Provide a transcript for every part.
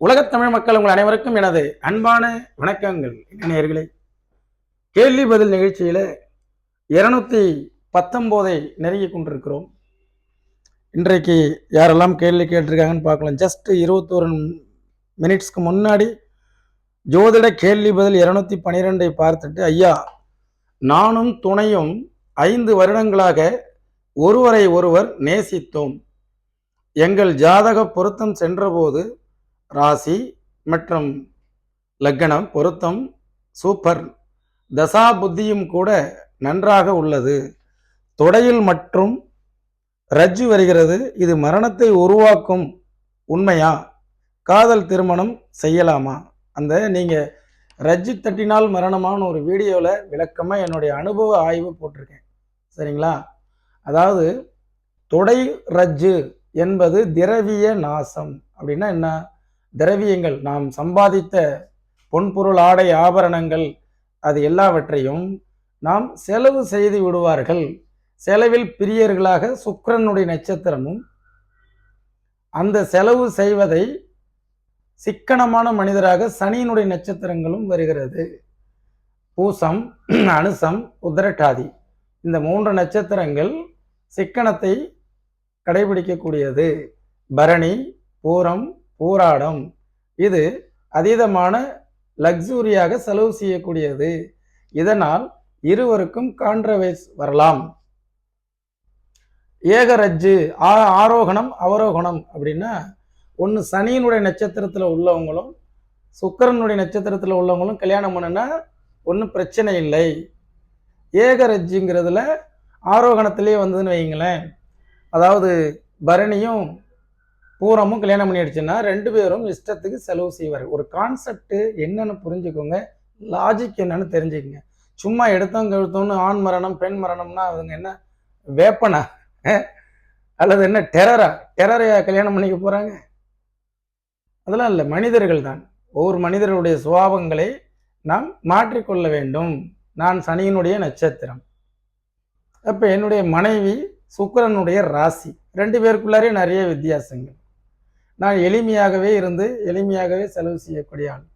உலகத் தமிழ் மக்கள் உங்கள் அனைவருக்கும் எனது அன்பான வணக்கங்கள் நேயர்களே. கேள்வி பதில் நிகழ்ச்சியில் இருநூத்தி பத்தொம்போதை நெருங்கி கொண்டிருக்கிறோம். இன்றைக்கு யாரெல்லாம் கேள்வி கேட்டிருக்காங்கன்னு பார்க்கலாம். ஜஸ்ட் இருபத்தோரு மினிட்ஸ்க்கு முன்னாடி ஜோதிட கேள்வி பதில் இருநூத்தி பன்னிரெண்டை பார்த்துட்டு ஐயா நானும் துணையும் ஐந்து வருடங்களாக ஒருவரை ஒருவர் நேசித்தோம். எங்கள் ஜாதக பொருத்தம் சென்றபோது ராசி மற்றும் லக்னம் பொருத்தம் சூப்பர். தசா புத்தியும் கூட நன்றாக உள்ளது. தொடையில் மற்றும் ரஜ்ஜு வருகிறது. இது மரணத்தை உருவாக்கும் உண்மையா? காதல் திருமணம் செய்யலாமா? அந்த நீங்கள் ரஜ்ஜு தட்டினால் மரணமான ஒரு வீடியோவில் விளக்கமாக என்னுடைய அனுபவ ஆய்வு போட்டிருக்கேன். சரிங்களா? அதாவது தொடை ரஜ்ஜு என்பது திரவிய நாசம் அப்படின்னா என்ன? திரவியங்கள் நாம் சம்பாதித்த பொன்பொருள் ஆடை ஆபரணங்கள் அது எல்லாவற்றையும் நாம் செலவு செய்து விடுவார்கள். செலவில் பிரியர்களாக சுக்கிரனுடைய நட்சத்திரமும் அந்த செலவு செய்வதை சிக்கனமான மனிதராக சனியினுடைய நட்சத்திரங்களும் வருகிறது. பூசம் அனுசம் உத்திரட்டாதி இந்த மூன்று நட்சத்திரங்கள் சிக்கனத்தை கடைபிடிக்கக்கூடியது. பரணி பூரம் ஊராடும் இது அதீதமான லக்ஸூரியாக செலவு செய்யக்கூடியது. இதனால் இருவருக்கும் கான்ட்ரவைஸ் வரலாம். ஏகரஜ்ஜு ஆ ஆரோகணம் அவரோகணம் அப்படின்னா ஒன்று சனியினுடைய நட்சத்திரத்தில் உள்ளவங்களும் சுக்கரனுடைய நட்சத்திரத்தில் உள்ளவங்களும் கல்யாணம் பண்ணுனா ஒன்றும் பிரச்சனை இல்லை. ஏகரஜ்ஜுங்கிறதுல ஆரோகணத்திலே வந்ததுன்னு வைங்களேன் அதாவது பரணியும் பூரமும் கல்யாணம் பண்ணிடுச்சுன்னா ரெண்டு பேரும் இஷ்டத்துக்கு செலவு செய்வார். ஒரு கான்செப்ட் என்னன்னு புரிஞ்சுக்கோங்க. லாஜிக் என்னன்னு தெரிஞ்சுக்கோங்க. சும்மா எடுத்தோம் கழுத்தோன்னு ஆண் மரணம் பெண் மரணம்னா அவங்க என்ன வேப்பனா? அல்லது என்ன டெரரா டெரரையா கல்யாணம் பண்ணிக்க போகிறாங்க அதெல்லாம் இல்லை. மனிதர்கள் தான். ஒவ்வொரு மனிதர்களுடைய சுபாவங்களை நாம் மாற்றிக்கொள்ள வேண்டும். நான் சனியினுடைய நட்சத்திரம். அப்போ என்னுடைய மனைவி சுக்கிரனுடைய ராசி. ரெண்டு பேருக்குள்ளாரே நிறைய வித்தியாசங்கள். நான் எளிமையாகவே இருந்து எளிமையாகவே செலவு செய்யக்கூடிய ஆள்.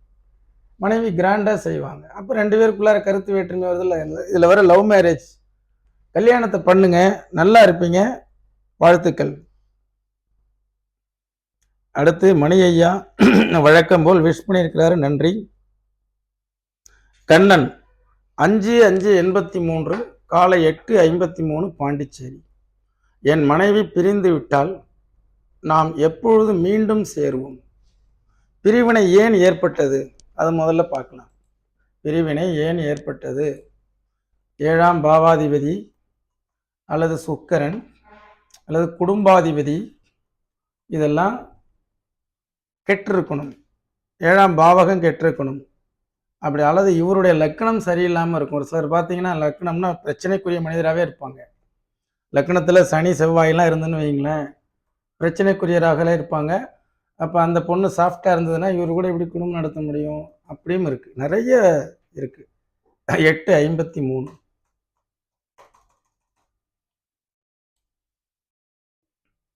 மனைவி கிராண்டாக செய்வாங்க. அப்போ ரெண்டு பேருக்குள்ளார கருத்து வேற்றுமை வருதுல்ல இதில் வர லவ் மேரேஜ் கல்யாணத்தை பண்ணுங்க நல்லா இருப்பீங்க. வாழ்த்துக்கள். அடுத்து மணி ஐயா வழக்கம் போல் விஷ் பண்ணியிருக்கிறாரு. நன்றி. கண்ணன் அஞ்சு அஞ்சு எண்பத்தி மூன்று காலை எட்டு ஐம்பத்தி மூணு பாண்டிச்சேரி. என் மனைவி பிரிந்து விட்டால் நாம் எப்பொழுது மீண்டும் சேருவோம். பிரிவினை ஏன் ஏற்பட்டது? அதை முதல்ல பார்க்கலாம். பிரிவினை ஏன் ஏற்பட்டது? ஏழாம் பாவாதிபதி அல்லது சுக்கரன் அல்லது குடும்பாதிபதி இதெல்லாம் கெட்டிருக்கணும். ஏழாம் பாவகம் கெட்டிருக்கணும். அப்படி அல்லது இவருடைய லக்கணம் சரியில்லாமல் இருக்கும். ஒரு சிலர் பார்த்தீங்கன்னா லக்கணம்னா பிரச்சனைக்குரிய மனிதராகவே இருப்பாங்க. லக்கணத்தில் சனி செவ்வாயெல்லாம் இருந்துன்னு வைங்களேன் பிரச்சனைக்குரியராகலாம் இருப்பாங்க. அப்போ அந்த பொண்ணு சாஃப்டாக இருந்ததுன்னா இவர் கூட எப்படி குடும்பம் நடத்த முடியும் அப்படியும் இருக்குது நிறைய இருக்குது எட்டு ஐம்பத்தி மூணு.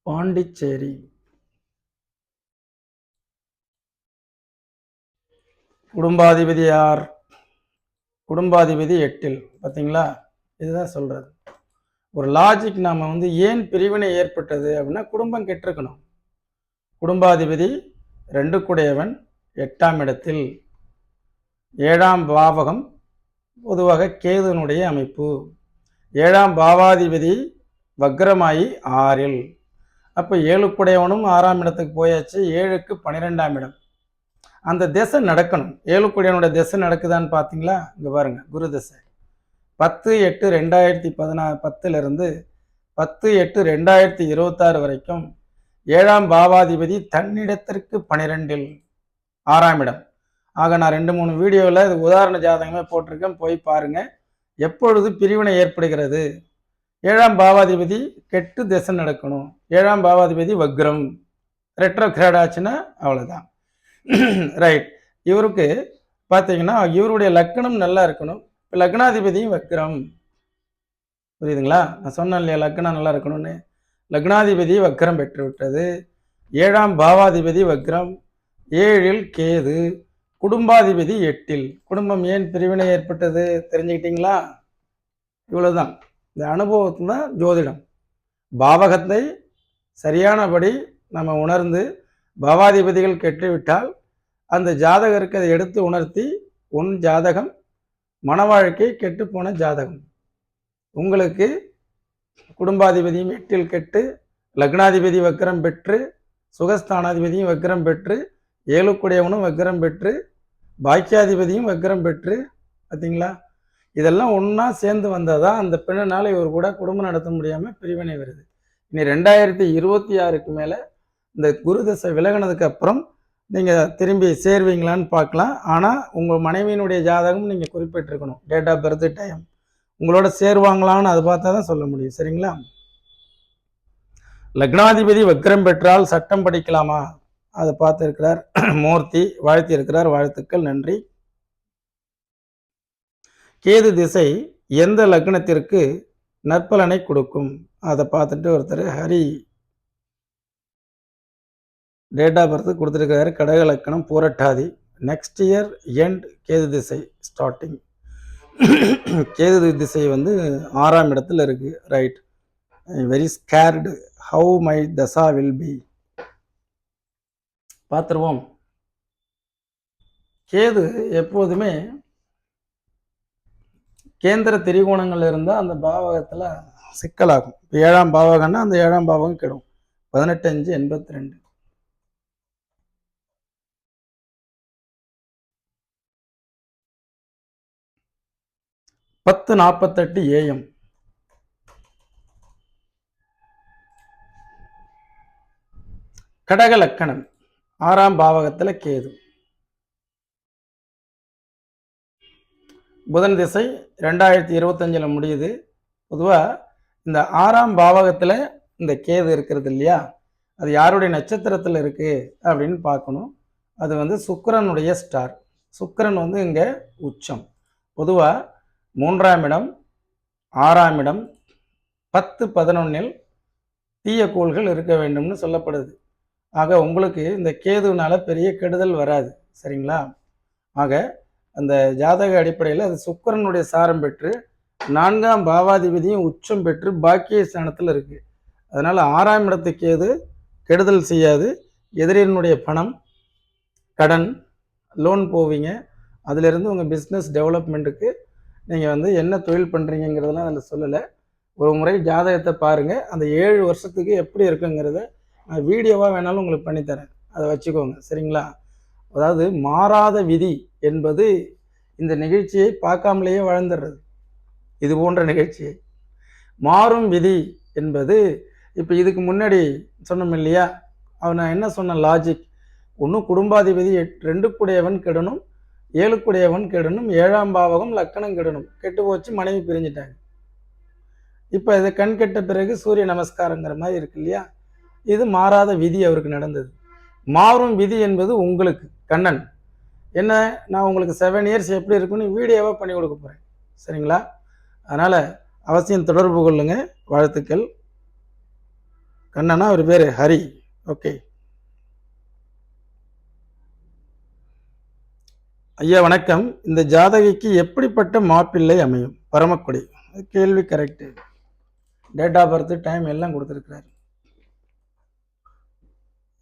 பாண்டிச்சேரி. குடும்பாதிபதி யார்? குடும்பாதிபதி எட்டில். பார்த்தீங்களா? இதுதான் சொல்கிறது ஒரு லாஜிக் நாம் வந்து ஏன் பிரிவினை ஏற்பட்டது அப்படின்னா குடும்பம் கெட்டிருக்கணும். குடும்பாதிபதி ரெண்டு குடையவன் எட்டாம் இடத்தில். ஏழாம் பாவகம் பொதுவாக கேதுனுடைய அமைப்பு. ஏழாம் பாவாதிபதி வக்ரமாயி ஆறில். அப்போ ஏழுக்குடையவனும் ஆறாம் இடத்துக்கு போயாச்சு ஏழுக்கு பன்னிரெண்டாம் இடம். அந்த திசை நடக்கணும். ஏழுக்குடையவனுடைய திசை நடக்குதான்னு பார்த்தீங்களா? இங்கே பாருங்கள் குரு திசை. பத்து எட்டு ரெண்டாயிரத்தி பதினா பத்துலேருந்து பத்து எட்டு ரெண்டாயிரத்தி இருபத்தாறு வரைக்கும் ஏழாம் பாவாதிபதி தன்னிடத்திற்கு பனிரெண்டில் ஆறாம் இடம். ஆக நான் ரெண்டு மூணு வீடியோவில் இது உதாரண ஜாதகமே போட்டிருக்கேன். போய் பாருங்கள் எப்பொழுது பிரிவினை ஏற்படுகிறது? ஏழாம் பாவாதிபதி கெட்டு திசை நடக்கணும். ஏழாம் பாவாதிபதி வக்ரம். ரெட்ரோ கிரேட் ஆச்சுன்னா அவ்வளோதான் ரைட் இவருக்கு பார்த்தீங்கன்னா இவருடைய லக்கணம் நல்லா இருக்கணும். லக்னாதிபதியும் வக்ரம். புரியுதுங்களா? நான் சொன்னேன் இல்லையா லக்னம் நல்லா இருக்கணும்னு? லக்னாதிபதி வக்ரம் பெற்று விட்டது ஏழாம் பாவாதிபதி வக்ரம் ஏழில் கேது குடும்பாதிபதி எட்டில். குடும்பம் ஏன் பிரிவினை ஏற்பட்டது தெரிஞ்சுக்கிட்டீங்களா? இவ்வளோதான் இந்த அனுபவத்து தான் ஜோதிடம். பாவகத்தை சரியானபடி நம்ம உணர்ந்து பாவாதிபதிகள் கெட்டுவிட்டால் அந்த ஜாதகருக்கு அதை எடுத்து உணர்த்தி உன் ஜாதகம் மன வாழ்க்கை கெட்டுப்போன ஜாதகம். உங்களுக்கு குடும்பாதிபதியும் எட்டில் கெட்டு லக்னாதிபதி வக்கரம் பெற்று சுகஸ்தானாதிபதியும் வக்கரம் பெற்று ஏழுக்குடையவனும் வக்கரம் பெற்று பாக்கியாதிபதியும் வக்கரம் பெற்று பார்த்தீங்களா இதெல்லாம் ஒன்றா சேர்ந்து வந்தால் தான் அந்த பெண்ணுனால இவர் கூட குடும்பம் நடத்த முடியாமல் பிரிவினை வருது. இனி ரெண்டாயிரத்தி இருபத்தி ஆறுக்கு மேலே இந்த குரு தசை விலகினதுக்கு அப்புறம் நீங்கள் திரும்பி சேர்வீங்களான்னு பார்க்கலாம். ஆனால் உங்கள் மனைவியினுடைய ஜாதகம் நீங்கள் குறிப்பிட்டிருக்கணும். டேட் ஆஃப் பர்த் டைம் உங்களோட சேருவாங்களான்னு அதை பார்த்தா தான் சொல்ல முடியும். சரிங்களா? லக்னாதிபதி வக்ரம் பெற்றால் சட்டம் படிக்கலாமா? அதை பார்த்துருக்கிறார். மூர்த்தி வாழ்த்தி இருக்கிறார் வாழ்த்துக்கள் நன்றி. கேது திசை எந்த லக்னத்திற்கு நற்பலனை கொடுக்கும்? அதை பார்த்துட்டு ஒருத்தர் ஹரி டேட் ஆஃப் பர்த் கொடுத்துருக்காரு கடக லக்கணம் பூரட்டாதி. நெக்ஸ்ட் இயர் எண்ட் கேது திசை ஸ்டார்டிங் கேது திசை வந்து ஆறாம் இடத்துல இருக்குது right very scared how my dasha will be பார்த்துருவோம். கேது எப்போதுமே கேந்திர திரிகோணங்கள் இருந்தால் அந்த பாவகத்தில் சிக்கலாகும். இப்போ ஏழாம் பாவகம்னா அந்த ஏழாம் பாவகம் கெடும். பதினெட்டு அஞ்சு எண்பத்தி ரெண்டு. பத்து நாற்பத்தெட்டு ஏஎம் கடக லக்கணம். ஆறாம் பாவகத்தில் கேது. புதன் திசை ரெண்டாயிரத்தி இருபத்தஞ்சில் முடியுது. பொதுவாக இந்த ஆறாம் பாவகத்தில் இந்த கேது இருக்கிறது இல்லையா? அது யாருடைய நட்சத்திரத்தில் இருக்குது அப்படின்னு பார்க்கணும். அது வந்து சுக்கரனுடைய ஸ்டார் சுக்கரன் வந்து இங்கே உச்சம். பொதுவாக மூன்றாம் இடம் ஆறாம் இடம் பத்து பதினொன்னில் தீய கோள்கள் இருக்க வேண்டும்னு சொல்லப்படுது. ஆக உங்களுக்கு இந்த கேதுனால பெரிய கெடுதல் வராது சரிங்களா? ஆக அந்த ஜாதக அடிப்படையில் அது சுக்கரனுடைய சாரம் பெற்று நான்காம் பாவாதிபதியும் உச்சம் பெற்று பாக்கிய ஸ்தானத்தில் இருக்குது அதனால் ஆறாம் இடத்து கேது கெடுதல் செய்யாது. எதிரினுடைய பணம் கடன் லோன் போவீங்க. அதிலிருந்து உங்கள் பிஸ்னஸ் டெவலப்மெண்ட்டுக்கு நீங்கள் வந்து என்ன தொழில் பண்ணுறீங்கிறதெல்லாம் அதில் சொல்லலை. ஒரு முறை ஜாதகத்தை பாருங்கள் அந்த ஏழு வருஷத்துக்கு எப்படி இருக்குங்கிறத நான் வீடியோவாக வேணாலும் உங்களுக்கு பண்ணித்தரேன். அதை வச்சுக்கோங்க. சரிங்களா? அதாவது மாறாத விதி என்பது இந்த நிகழ்ச்சியை பார்க்காமலேயே வளர்ந்துடுறது. இது போன்ற நிகழ்ச்சியை மாறும் விதி என்பது இப்போ இதுக்கு முன்னாடி சொன்னோம் இல்லையா? அவன் நான் என்ன சொன்ன லாஜிக் ஒன்றும் குடும்பாதிபதி எட்- கூடையவன் கெடணும். ஏழுக்குடையவன் கெடணும் ஏழாம் பாவகம் லக்கணம் கெடணும். கெட்டு போச்சு மனைவி பிரிஞ்சிட்டாங்க. இப்போ இது கண் கெட்ட பிறகு சூரிய நமஸ்காரங்கிற மாதிரி இருக்கு இல்லையா? இது மாறாத விதி அவருக்கு நடந்தது. மாறும் விதி என்பது உங்களுக்கு கண்ணன். என்ன? நான் உங்களுக்கு செவன் இயர்ஸ் எப்படி இருக்குன்னு வீடியோவாக பண்ணி கொடுக்க போகிறேன் சரிங்களா? அதனால் அவசியம் தொடர்பு கொள்ளுங்க. வாழ்த்துக்கள். கண்ணனா அவர் பேர் ஹரி. ஓகே. ஐயா வணக்கம். இந்த ஜாதகிக்கு எப்படிப்பட்ட மாப்பிள்ளை அமையும்? பரமக்குடி. கேள்வி correct date of birth time எல்லாம் கொடுத்துருக்கிறார்.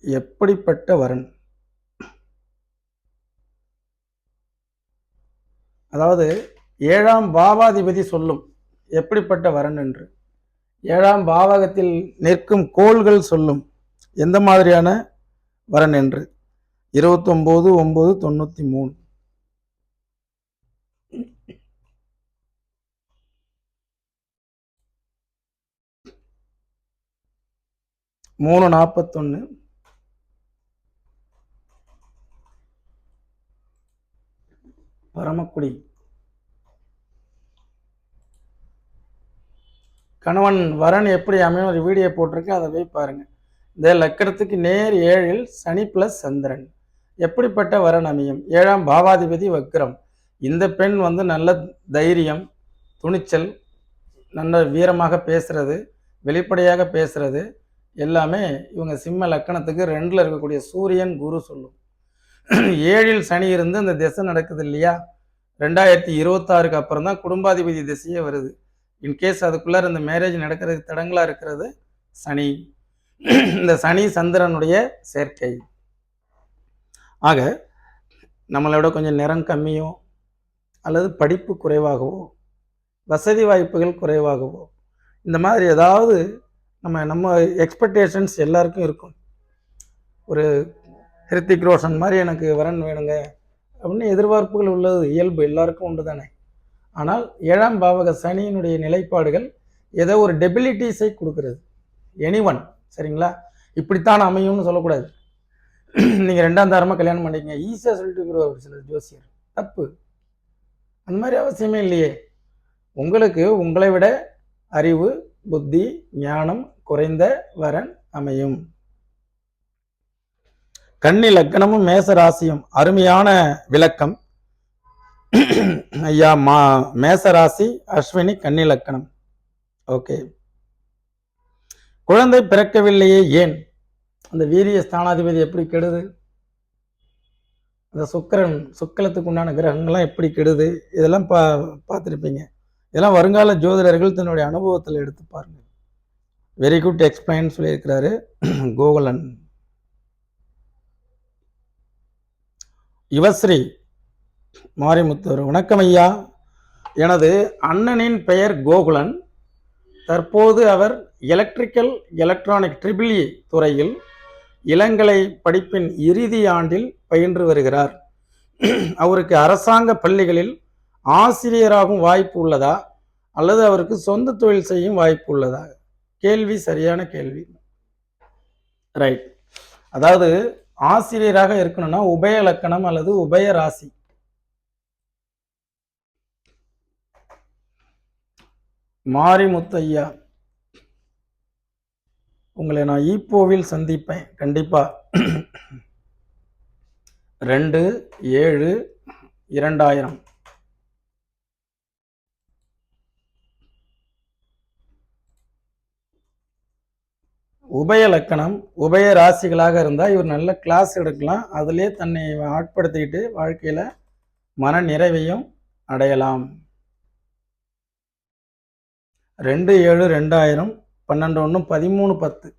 எப்படிப்பட்ட வரன்? அதாவது ஏழாம் பாவாதிபதி சொல்லும் எப்படிப்பட்ட வரன் என்று. ஏழாம் பாவகத்தில் நிற்கும் கோள்கள் சொல்லும் எந்த மாதிரியான வரன் என்று. இருபத்தொம்போது ஒம்பது தொண்ணூற்றி மூணு. மூணு நாற்பத்தொன்று பரமக்குடி. கணவன் வரன் எப்படி அமையும் ஒரு வீடியோ போட்டிருக்கேன் அதை போய் பாருங்க. இந்த லக்கணத்துக்கு நேர் ஏழில் சனி பிளஸ் சந்திரன். எப்படிப்பட்ட வரன் அமையும்? ஏழாம் பாவாதிபதி வக்ரம். இந்த பெண் வந்து நல்ல தைரியம் துணிச்சல் நல்ல வீரமாக பேசுறது வெளிப்படையாக பேசுறது எல்லாமே இவங்க சிம்ம லக்கணத்துக்கு ரெண்டில் இருக்கக்கூடிய சூரியன் குரு சொல்லும். ஏழில் சனி இருந்து இந்த திசை நடக்குது இல்லையா? ரெண்டாயிரத்தி இருபத்தாறுக்கு அப்புறம் தான் குடும்பாதிபதி திசையே வருது. இன்கேஸ் அதுக்குள்ளார இந்த மேரேஜ் நடக்கிறதுக்கு தடங்களாக இருக்கிறது சனி. இந்த சனி சந்திரனுடைய சேர்க்கை. ஆக நம்மளோட கொஞ்சம் நிறம் கம்மியும் அல்லது படிப்பு குறைவாகவோ வசதி வாய்ப்புகள் குறைவாகவோ இந்த மாதிரி ஏதாவது நம்ம நம்ம எக்ஸ்பெக்டேஷன்ஸ் எல்லாருக்கும் இருக்கும். ஒரு ஹிருத்திக் ரோஷன் மாதிரி எனக்கு வரன் வேணுங்க அப்படின்னு எதிர்பார்ப்புகள் உள்ளது. இயல்பு எல்லாருக்கும் உண்டு தானே. ஆனால் ஏழாம் பாவக சனியினுடைய நிலைப்பாடுகள் ஏதோ ஒரு டெபிலிட்டிஸை கொடுக்கிறது. எனிவன் சரிங்களா? இப்படித்தான் அமையும்னு சொல்லக்கூடாது. நீங்கள் ரெண்டாம் தாரமாக கல்யாணம் பண்ணிக்கங்க. ஈஸியாக சொல்லிட்டு இருக்கிற ஒரு சில ஜோசியர். தப்பு. அந்த மாதிரி அவசியமே இல்லையே. உங்களுக்கு உங்களை விட அறிவு புத்தி ஞானம் குறைந்த வரன் அமையும். கன்னி லக்கணமும் மேச ராசியும் அருமையான விளக்கம். ஐயா மா மேச ராசி அஸ்வினி கன்னி லக்கணம். ஓகே குழந்தை பிறக்கவில்லையே ஏன்? அந்த வீரிய ஸ்தானாதிபதி எப்படி கெடுது? இந்த சுக்கரன் சுக்கலத்துக்கு உண்டான கிரகங்கள்லாம் எப்படி கெடுது? இதெல்லாம் பா பார்த்துருப்பீங்க. இதெல்லாம் வருங்கால ஜோதிடர்கள் தன்னுடைய அனுபவத்தில் எடுத்து பாருங்க. வெரி குட் எக்ஸ்பிளைன் சொல்லியிருக்கிறாரு கோகுலன். யுவஸ்ரீ மாரிமுத்தவர். வணக்கம் ஐயா. எனது அண்ணனின் பெயர் கோகுலன். தற்போது அவர் எலக்ட்ரிக்கல் எலக்ட்ரானிக் ட்ரிபிள் இ துறையில் இளங்கலை படிப்பின் இறுதி ஆண்டில் பயின்று வருகிறார். அவருக்கு அரசாங்க பள்ளிகளில் ஆசிரியராகும் வாய்ப்பு உள்ளதா? அல்லது அவருக்கு சொந்த தொழில் செய்யும் வாய்ப்பு உள்ளதா? கேள்வி சரியான கேள்வி. ரைட் அதாவது ஆசிரியராக இருக்கணும்னா உபய இலக்கணம் அல்லது உபய ராசி. மாரிமுத்தையா உங்களை நான் ஈப்போவில் சந்திப்பேன். கண்டிப்பாக ரெண்டு ஏழு இரண்டாயிரம். உபய லக்கணம் உபய ராசிகளாக இருந்தால் இவர் நல்ல கிளாஸ் எடுக்கலாம். அதிலே தன்னை ஆட்படுத்திக்கிட்டு வாழ்க்கையில் மன நிறைவையும் அடையலாம். ரெண்டு ஏழு ரெண்டாயிரம் பன்னெண்டு ஒன்று பதிமூணு பத்து.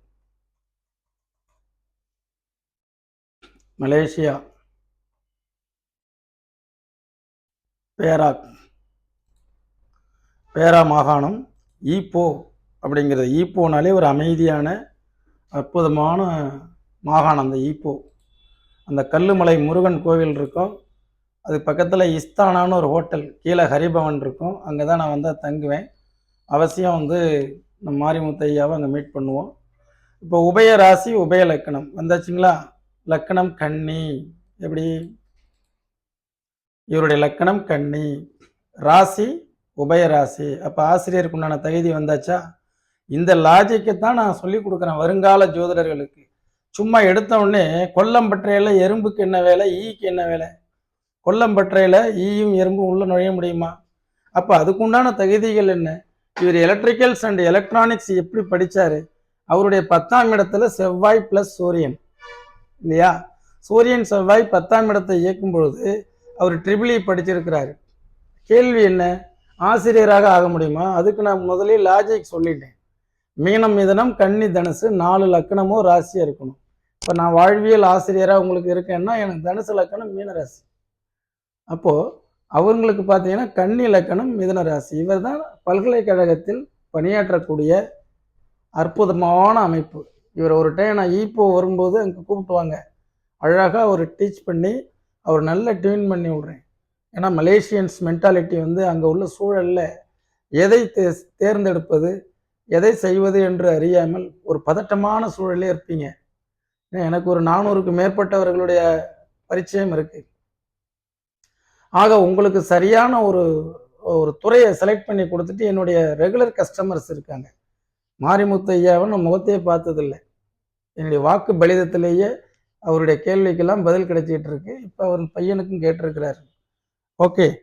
மலேசியா. பேராக். பேரா மாகாணம். ஈப்போ அப்படிங்கிறது. ஈப்போனாலே ஒரு அமைதியான அற்புதமான மாகாணம் அந்த ஈப்போ. அந்த கல்லுமலை முருகன் கோவில் இருக்கும். அது பக்கத்தில் இஸ்தானான்னு ஒரு ஹோட்டல். கீழே ஹரிபவன் இருக்கும். அங்கே தான் நான் வந்து தங்குவேன். அவசியம் வந்து நம்ம மாரிமுத்தையாவை அங்கே மீட் பண்ணுவோம். இப்போ உபய ராசி உபய லக்கணம். வந்தாச்சுங்களா? லக்கணம் கண்ணி எப்படி? இவருடைய லக்கணம் கன்னி. ராசி உபய ராசி. அப்போ ஆசிரியருக்கு உண்டான தகுதி வந்தாச்சா? இந்த லாஜிக்கை தான் நான் சொல்லி கொடுக்குறேன் வருங்கால ஜோதிடர்களுக்கு. சும்மா எடுத்த உடனே கொல்லம்பற்றையில் எறும்புக்கு என்ன வேலை ஈக்கு என்ன வேலை? கொல்லம்பற்றையில் ஈயும் எறும்பும் உள்ளே நுழைய முடியுமா? அப்போ அதுக்குண்டான தகுதிகள் என்ன? இவர் எலக்ட்ரிக்கல்ஸ் அண்ட் எலக்ட்ரானிக்ஸ் எப்படி படிச்சாரு? அவருடைய பத்தாம் இடத்துல செவ்வாய் பிளஸ் சூரியன். இல்லையா? சூரியன் செவ்வாய் பத்தாம் இடத்தை இயக்கும் பொழுது அவர் ட்ரிபிள் இ e படிச்சிருக்கிறாரு. கேள்வி என்ன? ஆசிரியராக ஆக முடியுமா? அதுக்கு நான் முதலே லாஜிக் சொல்லிட்டேன். மீனம் மிதனம் கன்னி தனுசு நாலு லக்கணமோ ராசியாக இருக்கணும். இப்போ நான் வாழ்வியல் ஆசிரியராக உங்களுக்கு இருக்கேன்னா எனக்கு தனுசு லக்கணம் மீன ராசி அப்போது அவங்களுக்கு பார்த்தீங்கன்னா கண் இலக்கணம் மிதன ராசி. இவர் தான் பல்கலைக்கழகத்தில் பணியாற்றக்கூடிய அற்புதமான அமைப்பு. இவர் ஒரு டைம் நான் ஈப்போ வரும்போது அங்கே கூப்பிட்டுவாங்க. அழகாக அவர் டீச் பண்ணி அவர் நல்ல டியூன் பண்ணி விட்றேன். ஏன்னா மலேசியன்ஸ் மென்டாலிட்டி வந்து அங்கே உள்ள சூழலில் எதை தே தேர்ந்தெடுப்பது எதை செய்வது என்று அறியாமல் ஒரு பதட்டமான சூழலே இருப்பீங்க. ஏன்னா எனக்கு ஒரு நானூறுக்கு மேற்பட்டவர்களுடைய பரிச்சயம் இருக்குது ஆக உங்களுக்கு சரியான ஒரு ஒரு துறையை செலக்ட் பண்ணி கொடுத்துட்டு என்னுடைய ரெகுலர் கஸ்டமர்ஸ் இருக்காங்க. மாரிமுத்து ஐயாவை நான் முகத்தையே பார்த்ததில்லை. என்னுடைய வாக்கு பலிதத்திலேயே அவருடைய கேள்விக்கெல்லாம் பதில் கிடைச்சிட்டு இருக்கு. இப்போ அவர் பையனுக்கும் கேட்டிருக்கிறாரு. ஓகே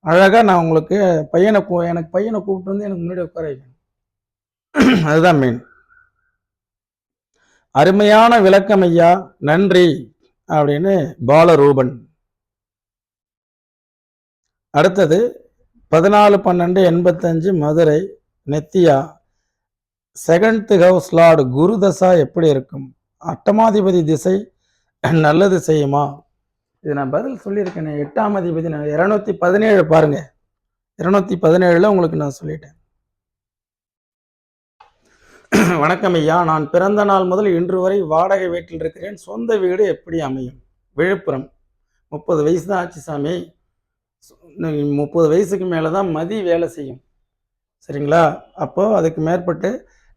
அழகாக நான் உங்களுக்கு பையனை கூ- எனக்கு பையனை கூப்பிட்டு வந்து எனக்கு முன்னாடி உட்கார வைக்கணும். அதுதான் மெயின் அருமையான விளக்கம் ஐயா. நன்றி. அப்படின்னு பாலரூபன். அடுத்தது பதினாலு பன்னெண்டு எண்பத்தஞ்சு Madurai நெத்தியா second house lord Guru dasha எப்படி இருக்கும்? அட்டமாதிபதி திசை நல்லது செய்யுமா? இது நான் பதில் சொல்லியிருக்கேனே. எட்டாம் அதிபதி நான் இரநூத்தி பதினேழு பாருங்க. இருநூத்தி பதினேழுல உங்களுக்கு நான் சொல்லிட்டேன். வணக்கம் ஐயா. நான் பிறந்த நாள் முதல் இன்று வரை வாடகை வீட்டில் இருக்கிறேன். சொந்த வீடு எப்படி அமையும்? விழுப்புரம். முப்பது வயசு தான் ஆச்சு சாமி. முப்பது வயசுக்கு மேலே தான் மதி வேலை செய்யும். சரிங்களா? அப்போது அதுக்கு மேற்பட்டு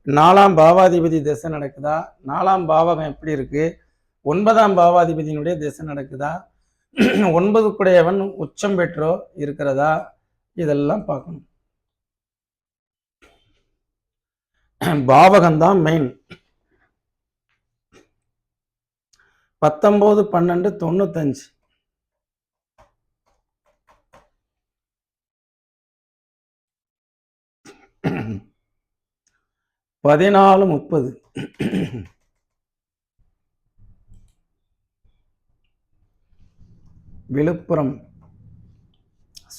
நாலாம் பாவாதிபதி திசை நடக்குதா? நாலாம் பாவகம் எப்படி இருக்குது ஒன்பதாம் பாவாதிபதியினுடைய திசை நடக்குதா? ஒன்பதுக்குடையவன் உச்சம் பெற்றோ இருக்கிறதா? இதெல்லாம் பார்க்கணும். பாவகம்தான் மெயின் பத்தொம்போது பன்னெண்டு தொண்ணூத்தஞ்சு. பதினாலு முப்பது. விழுப்புரம்.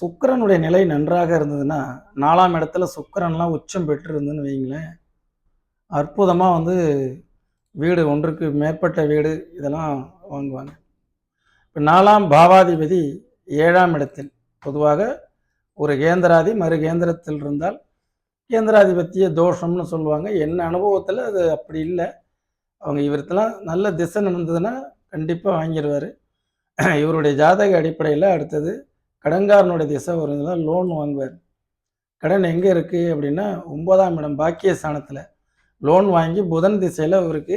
சுக்கிரனுடைய நிலை நன்றாக இருந்ததுன்னா நாலாம் இடத்துல சுக்கிரன்லாம் உச்சம் பெற்றிருந்துன்னு வைங்களேன் அற்புதமாக வந்து வீடு ஒன்றுக்கு மேற்பட்ட வீடு இதெல்லாம் வாங்குவாங்க. இப்போ நாலாம் பாவாதிபதி ஏழாம் இடத்தில். பொதுவாக ஒரு கேந்திராதி மறு கேந்திரத்தில் இருந்தால் கேந்திராதிபத்திய தோஷம்னு சொல்லுவாங்க. என்ன அனுபவத்தில் அது அப்படி இல்லை. அவங்க இவர்த்தெல்லாம் நல்ல திசை நடந்ததுன்னா கண்டிப்பாக வாங்கிடுவார் இவருடைய ஜாதக அடிப்படையில் அடுத்தது கடன்காரனுடைய திசை வருதுன்னா லோன் வாங்குவார். கடன் எங்கே இருக்குது அப்படின்னா ஒன்பதாம் இடம் பாக்கிய ஸ்தானத்தில் லோன் வாங்கி புதன் திசையில் அவருக்கு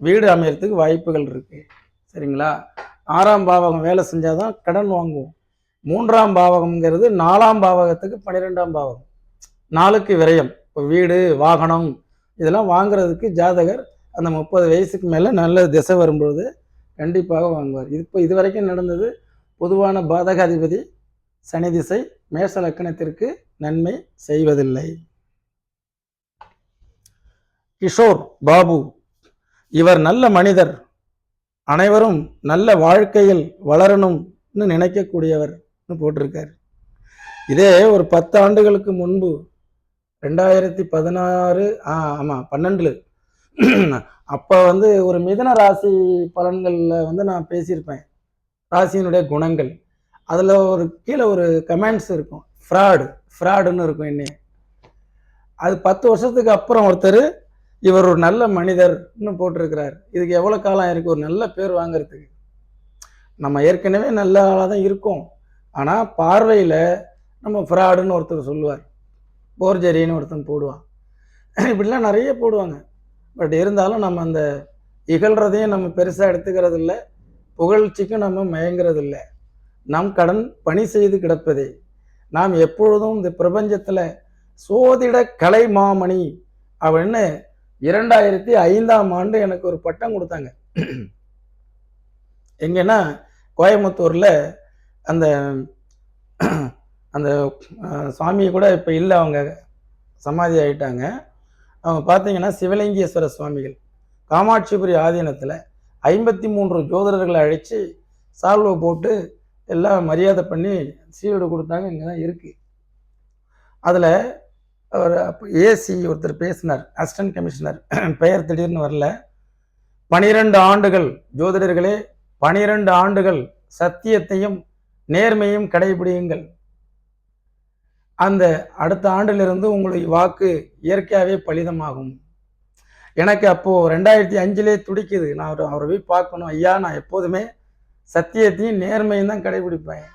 வீடு அமையறதுக்கு வாய்ப்புகள் இருக்குது சரிங்களா? ஆறாம் பாவகம் வேலை செஞ்சால் தான் கடன் வாங்குவோம். மூன்றாம் பாவகம்ங்கிறது நாலாம் பாவகத்துக்கு பன்னிரெண்டாம் பாவகம். நாளுக்கு விரயம். இப்போ வீடு வாகனம் இதெல்லாம் வாங்குறதுக்கு ஜாதகர் அந்த முப்பது வயசுக்கு மேலே நல்ல திசை வரும்பொழுது கண்டிப்பாக வாங்குவார். இது இப்போ இது வரைக்கும் நடந்தது பொதுவான பாதகாதிபதி சனி திசை மேஷ லக்கணத்திற்கு நன்மை செய்வதில்லை. கிஷோர் பாபு இவர் நல்ல மனிதர். அனைவரும் நல்ல வாழ்க்கையில் வளரணும்னு நினைக்கக்கூடியவர்னு போட்டிருக்கார். இதே ஒரு பத்து ஆண்டுகளுக்கு முன்பு ரெண்டாயிரத்தி பதினாறு ஆ ஆமாம் பன்னெண்டுல. அப்போ வந்து ஒரு மிதன ராசி பலன்களில் வந்து நான் பேசியிருப்பேன். ராசியினுடைய குணங்கள். அதில் ஒரு கீழே ஒரு கமெண்ட்ஸ் இருக்கும். ஃப்ராடு ஃப்ராடுன்னு இருக்கும் என்ன அது பத்து வருஷத்துக்கு அப்புறம் ஒருத்தர் இவர் ஒரு நல்ல மனிதர்னு போட்டிருக்கிறார். இதுக்கு எவ்வளோ காலம் இருக்குது ஒரு நல்ல பேர் வாங்குறதுக்கு. நம்ம ஏற்கனவே நல்ல ஆளாக தான் இருக்கோம். ஆனால் பார்வையில் நம்ம ஃப்ராடுன்னு ஒருத்தர் சொல்லுவார். போர்ஜரின்னு ஒருத்தன் போடுவான். இப்படிலாம் நிறைய போடுவாங்க. பட் இருந்தாலும் நம்ம அந்த இகழ்றதையும் நம்ம பெருசாக எடுத்துக்கிறது இல்லை புகழ்ச்சிக்கும் நம்ம மயங்கிறது இல்லை நம் கடன் பணி செய்து கிடப்பதே. நாம் எப்பொழுதும் இந்த பிரபஞ்சத்தில் சோதிட கலை மாமணி அப்படின்னு இரண்டாயிரத்தி ஐந்தாம் ஆண்டு எனக்கு ஒரு பட்டம் கொடுத்தாங்க. எங்கன்னா கோயம்புத்தூரில் அந்த அந்த சுவாமியை கூட இப்போ இல்லை அவங்க சமாதி ஆகிட்டாங்க அவங்க பார்த்தீங்கன்னா சிவலிங்கேஸ்வர சுவாமிகள் காமாட்சிபுரி ஆதீனத்தில் ஐம்பத்தி மூன்று ஜோதிடர்களை அழைச்சி சால்வை போட்டு எல்லாம் மரியாதை பண்ணி சீடு கொடுத்தாங்க இங்கே தான் இருக்குது அதில் அவர் அப்போ ஏசி ஒருத்தர் பேசினார் அசிஸ்டன்ட் கமிஷனர் பெயர் திடீர்னு வரல. பனிரெண்டு ஆண்டுகள் ஜோதிடர்களே பனிரெண்டு ஆண்டுகள் சத்தியத்தையும் நேர்மையும் கடைபிடியுங்கள். அந்த அடுத்த ஆண்டிலிருந்து உங்களுடைய வாக்கு இயற்கையாகவே பலிதமாகும். எனக்கு அப்போது ரெண்டாயிரத்தி அஞ்சிலே துடிக்குது. நான் அவர் அவரை போய் பார்க்கணும். ஐயா நான் எப்போதுமே சத்தியத்தையும் நேர்மையும் தான் கடைபிடிப்பேன்.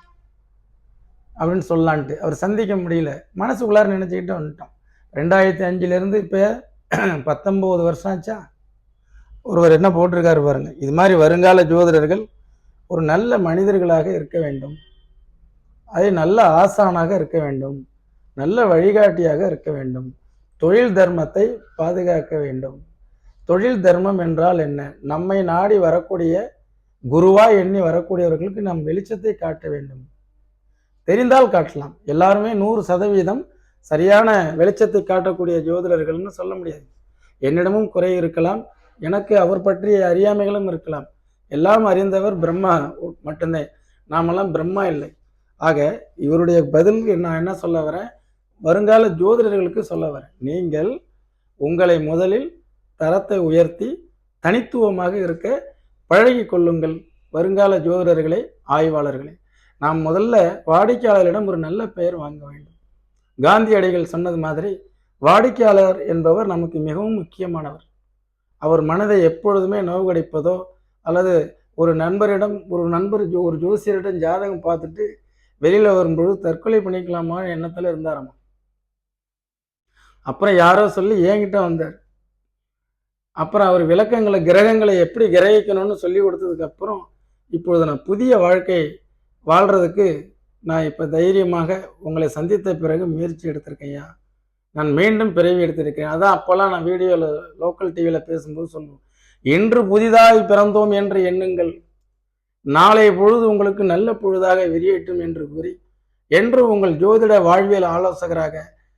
அப்படின்னு சொல்லலான்ட்டு அவர் சந்திக்க முடியல. மனசுக்குள்ளார நினச்சிக்கிட்டு வந்துட்டோம். ரெண்டாயிரத்தி அஞ்சுலேருந்து இப்போ பத்தொம்போது வருஷம் ஆச்சா? ஒருவர் என்ன போட்டிருக்காரு பாருங்க. இது மாதிரி வருங்கால ஜோதிடர்கள் ஒரு நல்ல மனிதர்களாக இருக்க வேண்டும். அதே நல்ல ஆசானாக இருக்க வேண்டும். நல்ல வழிகாட்டியாக இருக்க வேண்டும். தொழில் தர்மத்தை பாதுகாக்க வேண்டும். தொழில் தர்மம் என்றால் என்ன? நம்மை நாடி வரக்கூடிய குருவாய் எண்ணி வரக்கூடியவர்களுக்கு நாம் வெளிச்சத்தை காட்ட வேண்டும். தெரிந்தால் காட்டலாம். எல்லாருமே நூறு சதவீதம் சரியான வெளிச்சத்தை காட்டக்கூடிய ஜோதிடர்கள்னு சொல்ல முடியாது. என்னிடமும் குறை இருக்கலாம். எனக்கு அவர் பற்றிய அறியாமைகளும் இருக்கலாம். எல்லாம் அறிந்தவர் பிரம்மா மட்டும்தான் நாமெல்லாம் பிரம்மா இல்லை. ஆக இவருடைய பதில் நான் என்ன சொல்ல வரேன்? வருங்கால ஜோதிடர்களுக்கு சொல்ல வரேன். நீங்கள் உங்களை முதலில் தரத்தை உயர்த்தி தனித்துவமாக இருக்க பழகி கொள்ளுங்கள் வருங்கால ஜோதிடர்களே ஆய்வாளர்களே. நாம் முதல்ல வாடிக்கையாளரிடம் ஒரு நல்ல பெயர் வாங்க வேண்டும். காந்தியடிகள் சொன்னது மாதிரி வாடிக்கையாளர் என்பவர் நமக்கு மிகவும் முக்கியமானவர். அவர் மனதை எப்பொழுதுமே நோவடிப்பதோ அல்லது ஒரு நண்பரிடம் ஒரு நண்பர் ஜோ ஒரு ஜோசியரிடம் ஜாதகம் பார்த்துட்டு வெளியில் வரும்பொழுது தற்கொலை பண்ணிக்கலாமா எண்ணத்தில் இருந்தாராமா? அப்புறம் யாரோ சொல்லி என்கிட்ட வந்தார். அப்புறம் அவர் விளக்கங்களை கிரகங்களை எப்படி கிரகிக்கணும்னு சொல்லி கொடுத்ததுக்கப்புறம் இப்பொழுது நான் புதிய வாழ்க்கை வாழ்கிறதுக்கு நான் இப்போ தைரியமாக உங்களை சந்தித்த பிறகு முயற்சி எடுத்திருக்கேன்யா நான் மீண்டும் பிறவி எடுத்திருக்கிறேன். அதான் அப்போல்லாம் நான் வீடியோவில் லோக்கல் டிவியில் பேசும்போது சொல்லுவோம் இன்று புதிதாக பிறந்தோம் என்று எண்ணுங்கள். நாளைய பொழுது உங்களுக்கு நல்ல பொழுதாக விரியட்டும் என்று கூறி என்று உங்கள் ஜோதிட வாழ்வியல் ஆலோசகராக